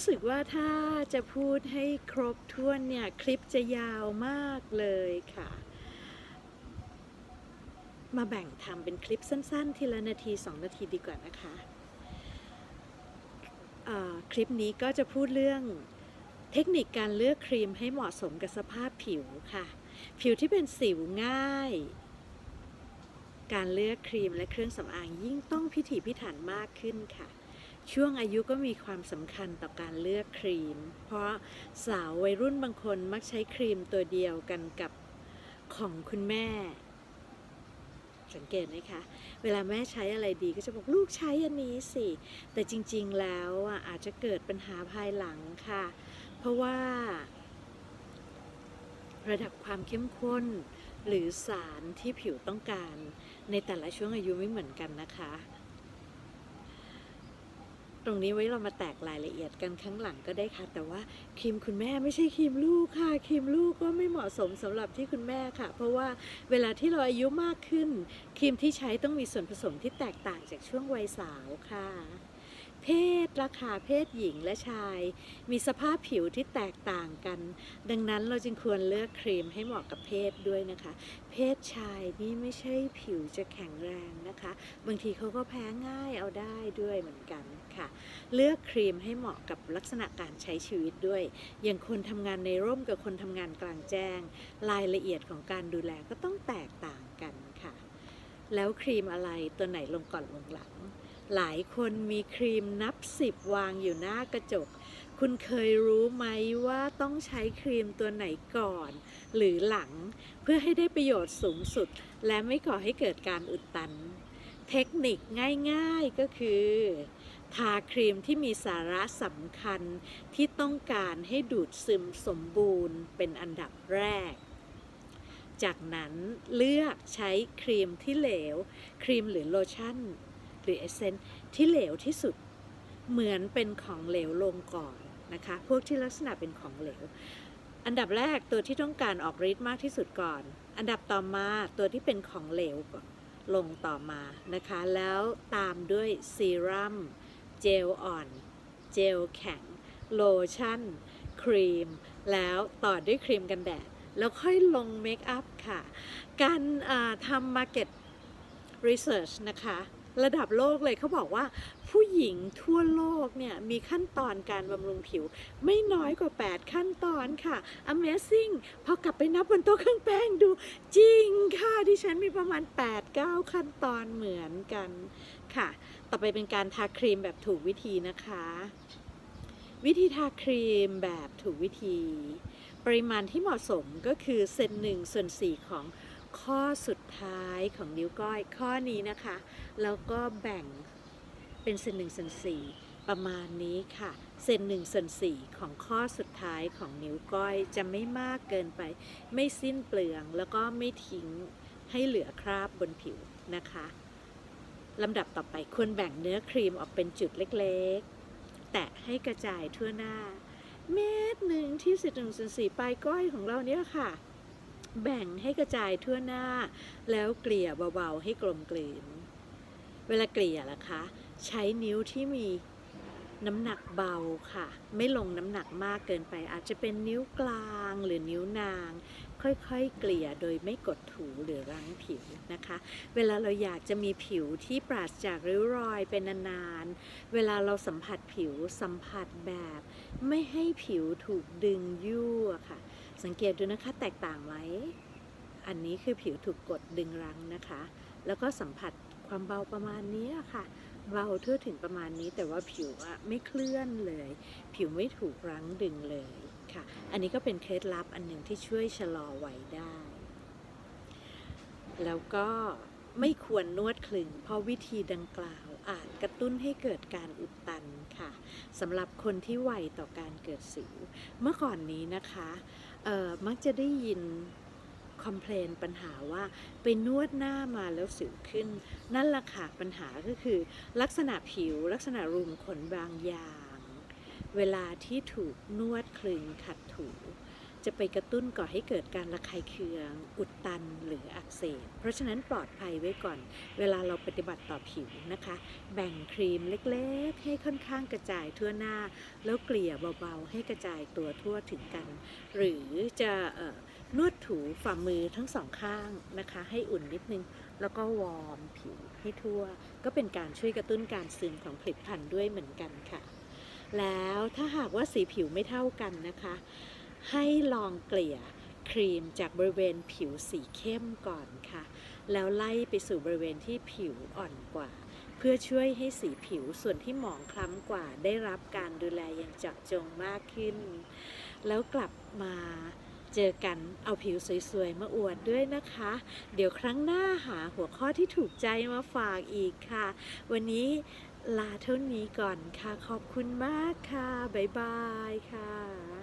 รู้สึกว่าถ้าจะพูดให้ครบถ้วนเนี่ย คลิปจะยาวมากเลยค่ะ มาแบ่งทำเป็นคลิปสั้นๆ ทีละนาที 2 นาทีดีกว่านะคะคลิปนี้ก็จะพูดเรื่องเทคนิคการเลือกครีมให้เหมาะสมกับสภาพผิวค่ะ ผิวที่เป็นสิวง่าย การเลือกครีมและเครื่องสำอางยิ่งต้องพิถีพิถันมากขึ้นค่ะ ช่วงอายุก็มีความสำคัญต่อการเลือกครีม เพราะสาววัยรุ่นบางคนมักใช้ครีมตัวเดียวกันกับของคุณแม่ สังเกตไหมคะ เวลาแม่ใช้อะไรดีก็จะบอกลูกใช้อันนี้สิ แต่จริงๆแล้วอาจจะเกิดปัญหาภายหลังค่ะ เพราะว่า ระดับความเข้มข้น หรือสารที่ผิวต้องการ ในแต่ละช่วงอายุไม่เหมือนกันนะคะ รงนี้ไว้เรามาแตกรายละเอียดกันครั้งหลังก็ได้ค่ะ แต่ว่าครีมคุณแม่ไม่ใช่ครีมลูกค่ะครีมลูกก็ไม่เหมาะสมสำหรับที่คุณแม่ค่ะ เพราะว่าเวลาที่เราอายุมากขึ้น ครีมที่ใช้ต้องมีส่วนผสมที่แตกต่างจากช่วงวัยสาวค่ะ เพศราคาเพศหญิงและชาย มีสภาพผิวที่แตกต่างกัน ดังนั้นเราจึงควรเลือกครีมให้เหมาะกับเพศด้วยนะคะ เพศชายนี่ไม่ใช่ผิวจะแข็งแรงนะคะ บางทีเขาก็แพ้ง่ายเอาได้ด้วยเหมือนกันค่ะ เลือกครีมให้เหมาะกับลักษณะการใช้ชีวิตด้วย อย่างคนทำงานในร่มกับคนทำงานกลางแจ้ง รายละเอียดของการดูแลก็ต้องแตกต่างกันค่ะ แล้วครีมอะไรตัวไหนลงก่อนลงหลัง หลายคนมีครีมนับสิบวางอยู่หน้ากระจก คุณเคยรู้ไหมว่าต้องใช้ครีมตัวไหนก่อน หรือหลังเพื่อให้ได้ประโยชน์สูงสุด และไม่ก่อให้เกิดการอุดตัน เทคนิคง่ายๆก็คือ ทาครีมที่มีสาระสำคัญที่ต้องการให้ดูดซึมสมบูรณ์เป็นอันดับแรกจากนั้นเลือกใช้ครีมที่เหลว ครีมหรือโลชั่น หรือเอเซนที่เหลวที่สุด เหมือนเป็นของเหลวลงก่อนนะคะ พวกที่ลักษณะเป็นของเหลว อันดับแรกตัวที่ต้องการออกฤทธิ์มากที่สุดก่อน อันดับต่อมาตัวที่เป็นของเหลวลงต่อมานะคะ แล้วตามด้วยซีรัมเจลอ่อน เจลแข็ง โลชั่น ครีม แล้วต่อด้วยครีมกันแดด แล้วค่อยลงเมคอัพค่ะ การอ่าทำ Market Research นะคะ ระดับโลกเลยเขาบอกว่า ผู้หญิงทั่วโลกเนี่ยมีขั้นตอนการบำรุงผิว ไม่น้อยกว่า 8 ขั้นตอนค่ะ Amazing พอกลับไปนับบนโต๊ะเครื่องแป้งดูจริงค่ะดิฉันมีประมาณ 8-9 ขั้นตอนเหมือนกันค่ะ ต่อไปเป็นการทาครีมแบบถูกวิธีนะคะ วิธีทาครีมแบบถูกวิธี ปริมาณที่เหมาะสมก็คือเซนหนึ่งส่วนสี่ของ ข้อสุดท้ายของนิ้วก้อยข้อนี้นะคะ แล้วก็แบ่งเป็นเซนหนึ่งส่วนสี่ประมาณนี้ค่ะ เซนหนึ่งส่วนสี่ของข้อสุดท้ายของนิ้วก้อยจะไม่มากเกินไป ไม่สิ้นเปลืองแล้วก็ไม่ทิ้งให้เหลือคราบบนผิวนะคะลำดับต่อไปควรแบ่งเนื้อครีมออกเป็นจุดเล็กๆ แตะให้กระจายทั่วหน้า เม็ดหนึ่งที่สิบหนึ่งส่วนสี่ปลายก้อยของเราเนี่ยค่ะ แบ่งให้กระจายทั่วหน้า แล้วเกลี่ยเบาๆให้กลมกลืน เวลาเกลี่ยล่ะคะ ใช้นิ้วที่มีน้ำหนักเบาค่ะ ไม่ลงน้ำหนักมากเกินไป อาจจะเป็นนิ้วกลางหรือนิ้วนาง ค่อยๆ เกลี่ยโดยไม่กดถูหรือรั้งผิวนะคะ เวลาเราอยากจะมีผิวที่ปราศจากริ้วรอยเป็นนานๆ เวลาเราสัมผัสผิวสัมผัสแบบ ไม่ให้ผิวถูกดึงยั่วค่ะ สังเกตดูนะคะแตกต่างไหม อันนี้คือผิวถูกกดดึงรั้งนะคะ แล้วก็สัมผัสความเบาประมาณนี้ค่ะ เบาทั่วถึงประมาณนี้ แต่ว่าผิวอะไม่เคลื่อนเลย ผิวไม่ถูกรั้งดึงเลยค่ะ อันนี้ก็เป็นเคล็ดลับอันหนึ่งที่ช่วยชะลอวัยได้ แล้วก็ ไม่ควรนวดคลึง เพราะวิธีดังกล่าว อาจกระตุ้นให้เกิดการอุดตันค่ะสำหรับคนที่ไวต่อการเกิดสิว เมื่อก่อนนี้นะคะมักจะได้ยินคอมเพลนปัญหาว่าไปนวดหน้ามาแล้วสิวขึ้น นั่นแหละค่ะปัญหาก็คือ ลักษณะผิวลักษณะรูมขนบางอย่าง เวลาที่ถูกนวดคลึงขัดถู จะไปกระตุ้นก่อให้เกิดการระคายเคือง อุดตันหรืออักเสบ เพราะฉะนั้นปลอดภัยไว้ก่อน เวลาเราปฏิบัติต่อผิวนะคะ แบ่งครีมเล็กๆ ให้ค่อนข้างกระจายทั่วหน้า แล้วเกลี่ยเบาๆ ให้กระจายตัวทั่วถึงกัน หรือจะออนวดถูฝ่ามือทั้งสองข้างนะคะ ให้อุ่นนิดนึง แล้วก็วอร์มผิวให้ทั่ว ก็เป็นการช่วยกระตุ้นการซึมของผลิตภัณฑ์ด้วยเหมือนกันค่ะ แล้วถ้าหากว่าสีผิวไม่เท่ากันนะคะ ให้ลองเกลี่ยครีมจากบริเวณผิวสีเข้มก่อนค่ะ แล้วไล่ไปสู่บริเวณที่ผิวอ่อนกว่า เพื่อช่วยให้สีผิวส่วนที่หมองคล้ำกว่า ได้รับการดูแลอย่างเจาะจงมากขึ้น แล้วกลับมาเจอกันเอาผิวสวยๆ มาอวดด้วยนะคะ เดี๋ยวครั้งหน้าหาหัวข้อที่ถูกใจมาฝากอีกค่ะ วันนี้ลาเท่านี้ก่อนค่ะ ขอบคุณมากค่ะ บ๊ายบายค่ะ